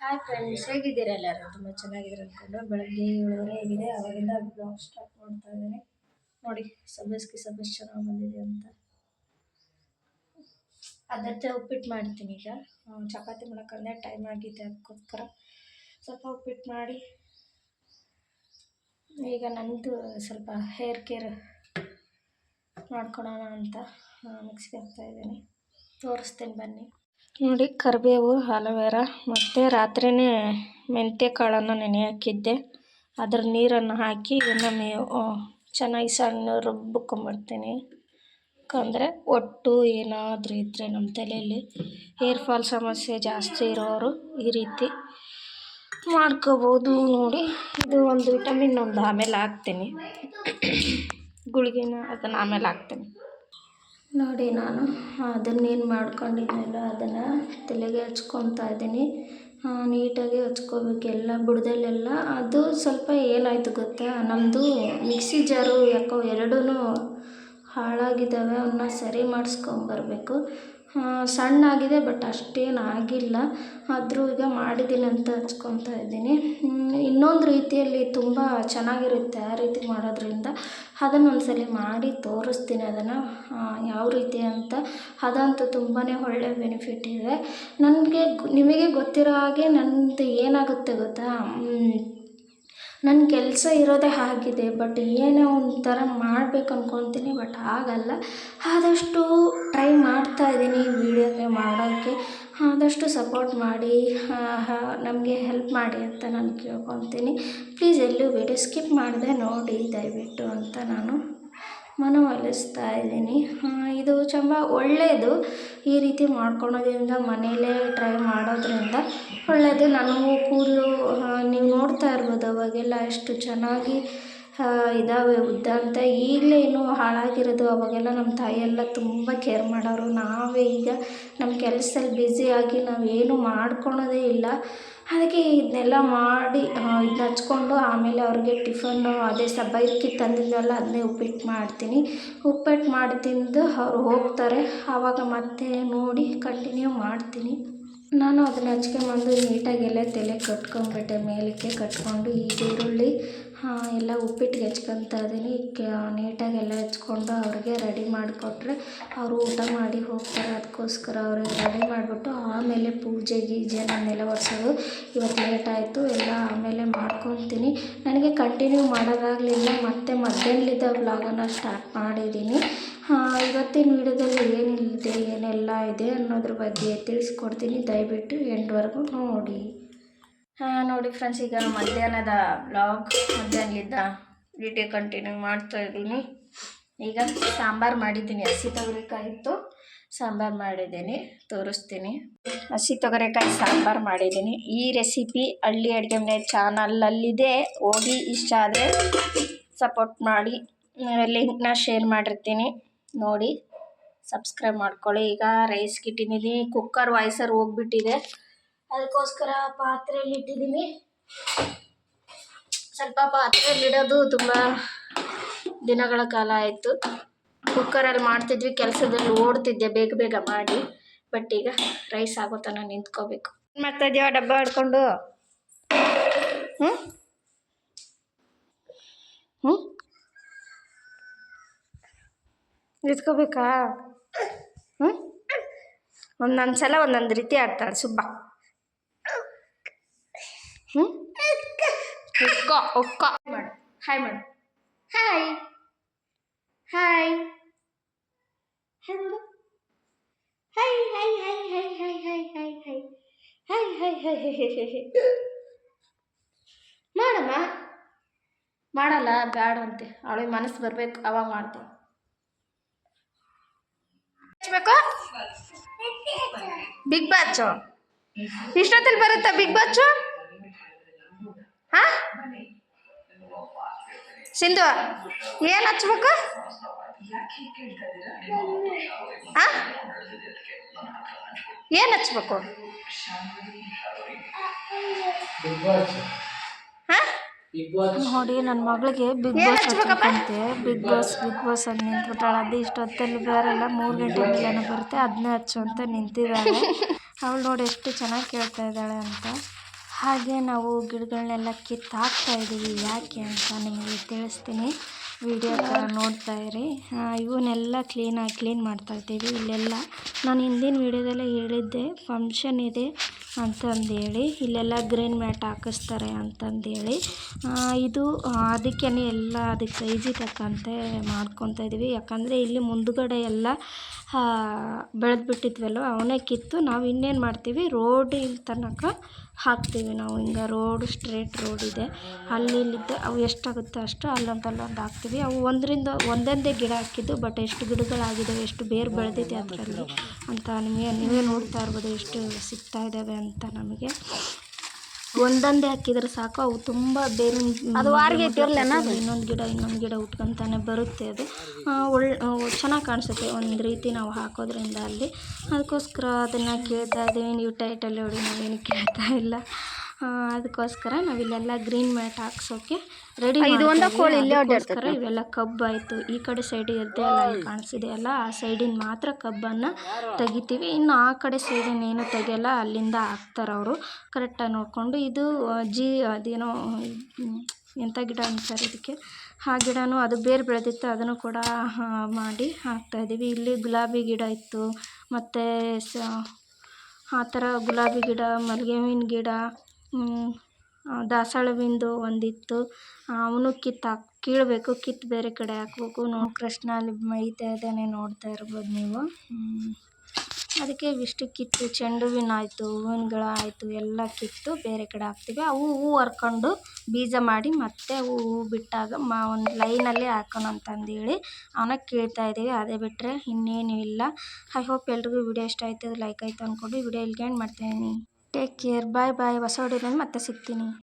Hi friends ಹೇಗಿದ್ದೀರಾ ಎಲ್ಲರೂ? ತುಂಬ ಚೆನ್ನಾಗಿದ್ದೀರ ಅಂದ್ಕೊಂಡು ಬೆಳಗ್ಗೆ ಏಳುವರೆ ಆಗಿದೆ. ಅವಾಗಿಂದ ಬ್ಲಾಗ್ ಸ್ಟಾರ್ಟ್ ಮಾಡ್ತಾ ಇದ್ದೀನಿ. ನೋಡಿ, ಸಬ್ಬಸ್ಗೆ ಸಬ್ಬಸ್ ಚೆನ್ನಾಗಿ ಬಂದಿದೆ ಅಂತ. ಅದಕ್ಕೆ ಉಪ್ಪಿಟ್ಟು ಮಾಡ್ತೀನಿ ಈಗ. ಚಪಾತಿ ಮಾಡೋಕ್ಕಂದ್ರೆ ಟೈಮ್ ಆಗಿದೆ ಅದಕ್ಕೋಸ್ಕರ. ಸ್ವಲ್ಪ ಉಪ್ಪಿಟ್ಟು ಮಾಡಿ. ಈಗ ನಂದು ಸ್ವಲ್ಪ ಹೇರ್ ಕೇರ್ ಮಾಡ್ಕೊಳೋಣ ಅಂತ ಮಿಕ್ಸಿಗೆ ಹಾಕ್ತಾಯಿದ್ದೀನಿ ತೋರಿಸ್ತೀನಿ ಬನ್ನಿ. ನೋಡಿ ಕರಿಬೇವು ಅಲೋವೆರಾ ಮತ್ತು ರಾತ್ರಿಯೇ ಮೆಂತ್ಯ ಕಾಳನ್ನು ನೆನೆ ಹಾಕಿದ್ದೆ ಅದರ ನೀರನ್ನು ಹಾಕಿ ಇದನ್ನು ಮೇ ಆ, ಚೆನ್ನಾಗಿ ಸಣ್ಣ ರುಬ್ಬಿಕೊಂಬರ್ತೀನಿ ಯಾಕಂದರೆ ಒಟ್ಟು ಏನಾದರೂ ಇದ್ದರೆ ನಮ್ಮ ತಲೆಯಲ್ಲಿ ಹೇರ್ ಫಾಲ್ ಸಮಸ್ಯೆ ಜಾಸ್ತಿ ಇರೋರು ಈ ರೀತಿ ಮಾಡ್ಕೋಬೋದು ನೋಡಿ. ಇದು ಒಂದು ವಿಟಮಿನ್ ಒಂದು ಆಮೇಲೆ ಹಾಕ್ತೀನಿ. ಗುಳಿಗೆನ ಅದನ್ನು ಆಮೇಲೆ ಹಾಕ್ತೀನಿ. ನೋಡಿ ನಾನು ಅದನ್ನೇನು ಮಾಡ್ಕೊಂಡಿದ್ದೆನಲ್ಲ, ಅದನ್ನು ತಲೆಗೆ ಹಚ್ಕೊತಾ ಇದ್ದೀನಿ. ನೀಟಾಗಿ ಹಚ್ಕೋಬೇಕು ಎಲ್ಲ ಬುಡದಲ್ಲೆಲ್ಲ. ಅದು ಸ್ವಲ್ಪ ಏನಾಯಿತು ಗೊತ್ತಾ? ನಮ್ಮದು ಮಿಕ್ಸಿ ಜಾರು ಯಾಕೋ ಎರಡೂ ಹಾಳಾಗಿದ್ದಾವೆ ಅವನ್ನ ಸರಿ ಮಾಡಿಸ್ಕೊಂಬರ್ಬೇಕು. ಆ, ಸಣ್ಣ ಆಗಿದೆ ಬಟ್ ಅಷ್ಟೇನು ಆಗಿಲ್ಲ. ಆದರೂ ಈಗ ಮಾಡಿದ್ದೀನಿ ಅಂತ ಹಚ್ಕೊತಾ ಇದ್ದೀನಿ. ಇನ್ನೊಂದು ರೀತಿಯಲ್ಲಿ ತುಂಬ ಚೆನ್ನಾಗಿರುತ್ತೆ ಆ ರೀತಿ ಮಾಡೋದ್ರಿಂದ. ಅದನ್ನು ಒಂದ್ಸಲ ಮಾಡಿ ತೋರಿಸ್ತೀನಿ ಅದನ್ನು. ಯಾವ ರೀತಿ ಅಂತ. ಅದಂತೂ ತುಂಬಾ ಒಳ್ಳೆ ಬೆನಿಫಿಟ್ ಇದೆ. ನನಗೆ ನಿಮಗೆ ಗೊತ್ತಿರೋ ಹಾಗೆ ನನ್ನದು ಏನಾಗುತ್ತೆ ಗೊತ್ತಾ? ನನ್ನ ಕೆಲಸ ಇರೋದೇ ಆಗಿದೆ ಬಟ್ ಏನೋ ಒಂಥರ ಮಾಡ್ಬೇಕು ಅಂದ್ಕೊತೀನಿ ಬಟ್ ಆಗಲ್ಲ. ಆದಷ್ಟು ಟ್ರೈ ಮಾಡ್ತಾ ಇದ್ದೀನಿ ವೀಡಿಯೋಗೆ ಮಾಡೋಕ್ಕೆ. ಆದಷ್ಟು ಸಪೋರ್ಟ್ ಮಾಡಿ ನಮಗೆ ಹೆಲ್ಪ್ ಮಾಡಿ ಅಂತ ನಾನು ಕೇಳ್ಕೊತೀನಿ. ಪ್ಲೀಸ್ ಎಲ್ಲೂ ವೀಡಿಯೋ ಸ್ಕಿಪ್ ಮಾಡದೆ ನೋಡಿ, ದಯವಿಟ್ಟು ಅಂತ ನಾನು ಮನವೊಲಿಸ್ತಾ ಇದ್ದೀನಿ. ಇದು ತುಂಬ ಒಳ್ಳೆಯದು ಈ ರೀತಿ ಮಾಡ್ಕೊಳೋದ್ರಿಂದ ಮನೆಯಲ್ಲೇ ಟ್ರೈ ಮಾಡೋದ್ರಿಂದ ಒಳ್ಳೆಯದು ನನಗೂ ಕೂದಲು ನೀವು ನೋಡ್ತಾ ಇರ್ಬೋದು ಅವಾಗೆಲ್ಲ ಎಷ್ಟು ಚೆನ್ನಾಗಿ ಇದ್ದಾವೆ ಉದ್ದ ಅಂತ. ಈಗಲೇ ಇನ್ನೂ ಹಾಳಾಗಿರೋದು ಅವಾಗೆಲ್ಲ ನಮ್ಮ ತಾಯಿಯೆಲ್ಲ ತುಂಬ ಕೇರ್ ಮಾಡೋರು. ನಾವೇ ಈಗ ನಮ್ಮ ಕೆಲಸದಲ್ಲಿ ಬ್ಯುಸಿಯಾಗಿ ನಾವೇನು ಮಾಡ್ಕೊಳೋದೇ ಇಲ್ಲ. ಅದಕ್ಕೆ ಇದನ್ನೆಲ್ಲ ಮಾಡಿ ಇದನ್ನ ಹಚ್ಕೊಂಡು ಆಮೇಲೆ ಅವ್ರಿಗೆ ಟಿಫನ್ನು ಅದೇ ಸಬ್ಬಕ್ಕಿ ತಂದಿದ್ದೆಲ್ಲ ಅದನ್ನೇ ಉಪ್ಪಿಟ್ಟು ಮಾಡ್ತೀನಿ. ಉಪ್ಪಿಟ್ಟು ಮಾಡಿ ತಿಂದು ಅವ್ರು ಹೋಗ್ತಾರೆ. ಆವಾಗ ಮತ್ತೆ ನೋಡಿ ಕಂಟಿನ್ಯೂ ಮಾಡ್ತೀನಿ. ನಾನು ಅದನ್ನು ಹಚ್ಕೊಂಬಂದು ನೀಟಾಗೆಲ್ಲ ತಲೆಗೆ ಕಟ್ಕೊಂಬಿಟ್ಟೆ ಮೇಲಕ್ಕೆ ಕಟ್ಕೊಂಡು ಈಗ ಈರುಳ್ಳಿ ಎಲ್ಲ ಉಪ್ಪಿಟ್ಟಿಗೆ ಹೆಚ್ಕೊಳ್ತಾ ಇದ್ದೀನಿ. ನೀಟಾಗಿ ಎಲ್ಲ ಹೆಚ್ಕೊಂಡು ಅವ್ರಿಗೆ ರೆಡಿ ಮಾಡಿಕೊಟ್ರೆ ಅವರು ಊಟ ಮಾಡಿ ಹೋಗ್ತಾರೆ. ಅದಕ್ಕೋಸ್ಕರ ಅವ್ರಿಗೆ ರೆಡಿ ಮಾಡಿಬಿಟ್ಟು ಆಮೇಲೆ ಪೂಜೆ ಗೀಜೆ ನಾನೆಲ್ಲ ಒರೆಸೋದು. ಇವತ್ತು ಲೇಟ್ ಆಯಿತು. ಎಲ್ಲ ಆಮೇಲೆ ಮಾಡ್ಕೊತೀನಿ. ನನಗೆ ಕಂಟಿನ್ಯೂ ಮಾಡೋದಾಗಲಿಲ್ಲ. ಮತ್ತೆ ಮಧ್ಯಾಹ್ನಲಿದ್ದ ವ್ಲಾಗನ್ನು ಸ್ಟಾರ್ಟ್ ಮಾಡಿದ್ದೀನಿ. ಇವತ್ತಿನ ವಿಡಿಯೋದಲ್ಲಿ ಏನಿದೆ ಏನೆಲ್ಲ ಇದೆ ಅನ್ನೋದ್ರ ಬಗ್ಗೆ ತಿಳಿಸ್ಕೊಡ್ತೀನಿ. ದಯವಿಟ್ಟು ಎಂಡ್ವರೆಗೂ ನೋಡಿ. ನೋಡಿ ಫ್ರೆಂಡ್ಸ್ ಈಗ ಮಧ್ಯಾಹ್ನದ ಬ್ಲಾಗ್ ಮಧ್ಯಾಹ್ನಲಿದ್ದ ವಿಡಿಯೋ ಕಂಟಿನ್ಯೂ ಮಾಡ್ತಾ ಇದ್ದೀನಿ. ಈಗ ಸಾಂಬಾರು ಮಾಡಿದ್ದೀನಿ. ಹಸಿ ತೊಗರಿಕಾಯಿ ಇತ್ತು, ಸಾಂಬಾರು ಮಾಡಿದ್ದೀನಿ, ತೋರಿಸ್ತೀನಿ. ಹಸಿ ತೊಗರಿಕಾಯಿ ಸಾಂಬಾರು ಮಾಡಿದ್ದೀನಿ. ಈ ರೆಸಿಪಿ ಹಳ್ಳಿ ಅಡುಗೆ ಮನೆ ಚಾನಲಲ್ಲಿದೆ ಹೋಗಿ ಇಷ್ಟ ಆದರೆ ಸಪೋರ್ಟ್ ಮಾಡಿ ಲಿಂಕ್ನ ಶೇರ್ ಮಾಡಿರ್ತೀನಿ. ನೋಡಿ ಸಬ್ಸ್ಕ್ರೈಬ್ ಮಾಡ್ಕೊಳ್ಳಿ. ಈಗ ರೈಸ್ ಇಟ್ಟಿದ್ದೀನಿ ಕುಕ್ಕರ್ ವಾಯ್ಸರ್ ಹೋಗ್ಬಿಟ್ಟಿದೆ. ಅದಕ್ಕೋಸ್ಕರ ಪಾತ್ರೆಯಲ್ಲಿ ಇಟ್ಟಿದ್ದೀನಿ. ಸ್ವಲ್ಪ ಪಾತ್ರೆಯಲ್ಲಿ ಇಡೋದು ತುಂಬ ದಿನಗಳ ಕಾಲ ಆಯಿತು. ಕುಕ್ಕರಲ್ಲಿ ಮಾಡ್ತಿದ್ವಿ, ಕೆಲಸದಲ್ಲಿ ಓಡ್ತಿದ್ದೆ, ಬೇಗ ಬೇಗ ಮಾಡಿ. ಬಟ್ ಈಗ ರೈಸ್ ಆಗೋ ತನಕ ನಿಂತ್ಕೋಬೇಕು. ಏನು ಮಾಡ್ತಾ ಇದೀಯ? ಡಬ್ಬ ಹಿಡ್ಕೊಂಡು? ಹ್ಞೂ ಹ್ಞೂ ನಿಂತ್ಕೋಬೇಕಾ? ಹ್ಞೂ ಒಂದೊಂದು ಸಲ ಒಂದೊಂದು ರೀತಿ ಆಡ್ತಾಳೆ ಸುಬ್ಬ. ಹ್ಞೂ ಒಕ್ಕ ಒಕ್ಕ ಮಾಡು. ಹಾಯ್ ಮಾಡು. ಹಾಯ್ ಹಾಯ್ ಹಾಯ್ ಮಾಡು. Hi hi hi hi hi hi hi hi hi hi hi hi hi hi ಮಾಡಮ್ಮ? ಮಾಡಲ್ಲ ಬ್ಯಾಡ ಅಂತೆ ಅವಳಿಗೆ ಮನಸ್ಸು ಬರ್ಬೇಕು ಅವಾಗ ಮಾಡ್ತಾಳೆ ಹಚ್ಬೇಕು? ಬಿಗ್ ಬಾಚು ಇಷ್ಟೊತ್ತಲ್ಲಿ ಬರುತ್ತಾ ಬಿಗ್ ಬಾಚು ಹಾ? ಸಿಂಧು ಏನು ಹಚ್ಬೇಕು? ಹಾ? ಏನು ಹಚ್ಬೇಕು? ಹಾ? ನೋಡಿ ನನ್ನ ಮಗಳಿಗೆ ಬಿಗ್ ಬಾಸ್? ಹಚ್ಬೇಕಂತೆ. ಬಿಗ್ ಬಾಸ್ ಬಿಗ್ ಬಾಸ್ ಅಂತ ನಿಂತ್ಬಿಟ್ಟಾಳ. ಅದು ಇಷ್ಟೊತ್ತಲ್ಲಿ ಬೇರೆಲ್ಲ ಮೂರು ಗಂಟೆ ಬರುತ್ತೆ. ಅದನ್ನೇ ಹಚ್ಚು ಅಂತ ನಿಂತಿದ್ದಾಳೆ. ಅವಳು ನೋಡಿ ಎಷ್ಟು ಚೆನ್ನಾಗಿ ಕೇಳ್ತಾ ಇದ್ದಾಳೆ ಅಂತ. ಹಾಗೆ ನಾವು ಗಿಡಗಳನ್ನೆಲ್ಲ ಕಿತ್ತು ಹಾಕ್ತಾ ಇದ್ದೀವಿ. ಯಾಕೆ ಅಂತ ನಿಮಗೆ ತಿಳಿಸ್ತೀನಿ. ವಿಡಿಯೋ ನೋಡ್ತಾ ಇರಿ. ಇವನ್ನೆಲ್ಲ ಕ್ಲೀನಾಗಿ ಕ್ಲೀನ್ ಮಾಡ್ತಾ ಇದ್ದೀವಿ. ಇಲ್ಲೆಲ್ಲ ನಾನು ಹಿಂದಿನ ವಿಡಿಯೋದಲ್ಲೇ ಹೇಳಿದ್ದೆ ಫಂಕ್ಷನ್ ಇದೆ. ಅಂತಂದೇಳಿ, ಇಲ್ಲೆಲ್ಲ ಗ್ರೀನ್ ಮ್ಯಾಟ್ ಹಾಕಿಸ್ತಾರೆ ಅಂತಂದೇಳಿ. ಇದು ಅದಕ್ಕೇ ಎಲ್ಲ ಅದಕ್ಕೆ ಸೈಜಿಗೆ ತಕ್ಕಂತೆ ಮಾಡ್ಕೊತಾ ಇದ್ದೀವಿ ಯಾಕಂದರೆ ಇಲ್ಲಿ ಮುಂದುಗಡೆ ಎಲ್ಲ ಬೆಳೆದು ಅವನೇ ಕಿತ್ತು. ನಾವು ಇನ್ನೇನು ಮಾಡ್ತೀವಿ ರೋಡಿನ ತನಕ ಹಾಕ್ತೀವಿ ನಾವು. ಹಿಂಗೆ ರೋಡ್ ಸ್ಟ್ರೇಟ್ ರೋಡ್ ಇದೆ. ಅಲ್ಲಿ ಇಲ್ಲಿದ್ದ, ಅವು ಎಷ್ಟಾಗುತ್ತೆ ಅಷ್ಟು ಅಲ್ಲೊಂದು ಅಲ್ಲೊಂದು ಹಾಕ್ತೀವಿ. ಅವು ಒಂದರಿಂದ, ಒಂದೊಂದೇ ಗಿಡ ಹಾಕಿದ್ದು ಬಟ್ ಎಷ್ಟು ಗಿಡಗಳಾಗಿದ್ದಾವೆ ಎಷ್ಟು ಬೇರು ಬೆಳೆದಿದೆ ಅದರಲ್ಲಿ ಅಂತ ನಿಮಗೆ, ನೀವೇ ನೋಡ್ತಾ ಇರ್ಬೋದು ಎಷ್ಟು ಸಿಗ್ತಾ ಇದ್ದಾವೆ ಅಂತ. ನಮಗೆ. ಒಂದೊಂದೇ ಹಾಕಿದ್ರೆ ಸಾಕು ಅವು ತುಂಬ ಬೇರೆ ಅದು ವಾರಿಗೆ? ಇನ್ನೊಂದು ಗಿಡ ಇನ್ನೊಂದು ಗಿಡ ಉಟ್ಕೊಂತಾನೆ ಬರುತ್ತೆ ಅದು. ಒಳ್ಳೆ ಚೆನ್ನಾಗಿ ಕಾಣಿಸುತ್ತೆ. ಒಂದು ರೀತಿ ನಾವು ಹಾಕೋದ್ರಿಂದ ಅಲ್ಲಿ. ಅದಕ್ಕೋಸ್ಕರ ಅದನ್ನು ಕೇಳ್ತಾ ಇದ್ದೀವಿ. ನೀವು ಟೈಟಲ್ ನೋಡಿ ನಾವೇನು ಕೇಳ್ತಾ ಇಲ್ಲ. ಅದಕ್ಕೋಸ್ಕರ ನಾವಿಲ್ಲೆಲ್ಲ ಗ್ರೀನ್ ಮ್ಯಾಟ್ ಹಾಕ್ಸೋಕ್ಕೆ ರೆಡಿ ಅದಕ್ಕೋಸ್ಕರ ಇವೆಲ್ಲ ಕಬ್ಬಾಯಿತು ಈ ಕಡೆ ಸೈಡ್ ಇರುತ್ತೆ ಅಲ್ಲ ಅಲ್ಲಿ ಕಾಣಿಸಿದೆ ಅಲ್ಲ ಆ ಸೈಡಿನ ಮಾತ್ರ ಕಬ್ಬನ್ನು ತೆಗಿತೀವಿ. ಇನ್ನು ಆ ಕಡೆ ಸೈಡಿನ ಏನು ತೆಗಿಯಲ್ಲ ಅಲ್ಲಿಂದ ಹಾಕ್ತಾರೆ ಅವರು. ಕರೆಕ್ಟಾಗಿ ನೋಡಿಕೊಂಡು ಇದು ಜಿ ಅದೇನೋ ಎಂಥ ಗಿಡ ಅಂತಾರೆ ಇದಕ್ಕೆ? ಆ ಗಿಡನೂ ಅದು ಬೇರೆ ಬೆಳೆದಿತ್ತು ಅದನ್ನು ಕೂಡ ಮಾಡಿ ಮಾಡಿ ಹಾಕ್ತಾಯಿದ್ದೀವಿ ಇಲ್ಲಿ ಗುಲಾಬಿ ಗಿಡ ಇತ್ತು. ಮತ್ತು ಸ ಆ ಥರ ಗುಲಾಬಿ ಗಿಡ ಮಲ್ಲಿಗೆ ಹೂವಿನ ಗಿಡ ದಾಸವಾಳ ಹೂವಿಂದು ಒಂದಿತ್ತು. ಅವನು ಕಿತ್ತು ಹಾಕಿ, ಕೀಳಬೇಕು ಕಿತ್ತು ಬೇರೆ ಕಡೆ ಹಾಕ್ಬೇಕು. ನೋಡಿ, ಕೃಷ್ಣ ಅಲ್ಲಿ ಮೈತಾ ಇದ್ದಾನೆ ನೋಡ್ತಾ ಇರ್ಬೋದು ನೀವು. ಅದಕ್ಕೆ ಇವಿಷ್ಟು ಕಿತ್ತು. ಚೆಂಡು ಹೂವಿನ ಆಯಿತು ಹೂವಿನ ಗಿಡ ಆಯಿತು, ಎಲ್ಲ ಕಿತ್ತು, ಬೇರೆ ಕಡೆ ಹಾಕ್ತೀವಿ. ಅವು ಹೂ ಹರ್ಕೊಂಡು ಬೀಜ ಮಾಡಿ ಮತ್ತೆ ಹೂ ಬಿಟ್ಟಾಗ ಮಾ, ಒಂದು ಲೈನಲ್ಲಿ ಹಾಕೋಣ ಅಂತಂದೇಳಿ ಅವನ್ನ ಕೇಳ್ತಾ ಇದ್ದೀವಿ. ಅದೇ ಬಿಟ್ಟರೆ ಇನ್ನೇನು ಇಲ್ಲ. ಐ ಹೋಪ್ ಎಲ್ರಿಗೂ ವಿಡಿಯೋ ಇಷ್ಟ ಆಯ್ತು. ಲೈಕ್ ಆಯ್ತು ಅಂದ್ಕೊಂಡು ವಿಡಿಯೋ ಇಲ್ಲಿಗೆ ಎಂಡ್ ಮಾಡ್ತೀನಿ ಟೇಕ್ ಕೇರ್ ಬಾಯ್ ಬಾಯ್ ಹೊಸ ವಿಡಿಯೋದಲ್ಲಿ ಮತ್ತೆ ಸಿಗ್ತೀನಿ.